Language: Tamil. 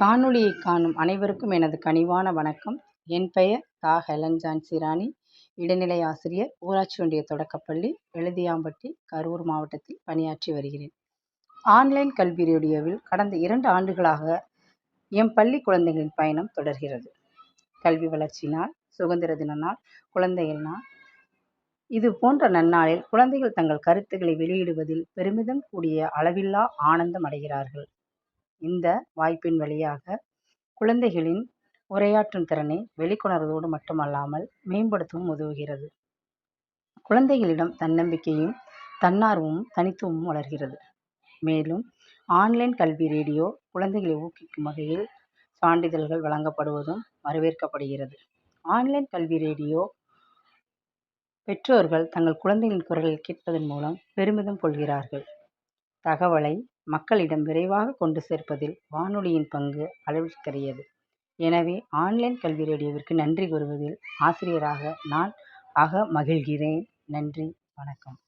காணொளியை காணும் அனைவருக்கும் எனது கனிவான வணக்கம். என் பெயர் தா. ஹெலன் ஜான்சி ராணி இடைநிலை ஆசிரியர் ஊராட்சி ஒன்றிய தொடக்கப்பள்ளி எழுதியாம்பட்டி கரூர் மாவட்டத்தில் பணியாற்றி வருகிறேன். ஆன்லைன் கல்வி ரேடியோவில் கடந்த இரண்டு ஆண்டுகளாக எம் பள்ளி குழந்தைகளின் பயணம் தொடர்கிறது. கல்வி வளர்ச்சி நாள் சுதந்திர தின நாள் குழந்தைகள் நாள். இது போன்ற நன்னாளில் குழந்தைகள் தங்கள் கருத்துக்களை வெளியிடுவதில் பெருமிதம் கூடிய அளவில்லா ஆனந்தம் அடைகிறார்கள். இந்த வாய்ப்பின் வழியாக குழந்தைகளின் உரையாற்றும் திறனை வெளிக்கொணர்வதோடு மட்டுமல்லாமல் மேம்படுத்தவும் உதவுகிறது. குழந்தைகளிடம் தன்னம்பிக்கையும் தன்னார்வமும் தனித்துவமும் வளர்கிறது. மேலும் ஆன்லைன் கல்வி ரேடியோ குழந்தைகளை ஊக்குவிக்கும் வகையில் சான்றிதழ்கள் வழங்கப்படுவதும் வரவேற்கப்படுகிறது. ஆன்லைன் கல்வி ரேடியோ பெற்றோர்கள் தங்கள் குழந்தைகளின் குரலில் கேட்பதன் மூலம் பெருமிதம் கொள்கிறார்கள். தகவலை மக்களிடம் விரைவாக கொண்டு சேர்ப்பதில் வானொலியின் பங்கு அளவிற்கரியது எனவே ஆன்லைன் கல்வி ரேடியோவிற்கு நன்றி கூறுவதில் ஆசிரியராக நான் அக மகிழ்கிறேன். நன்றி வணக்கம்.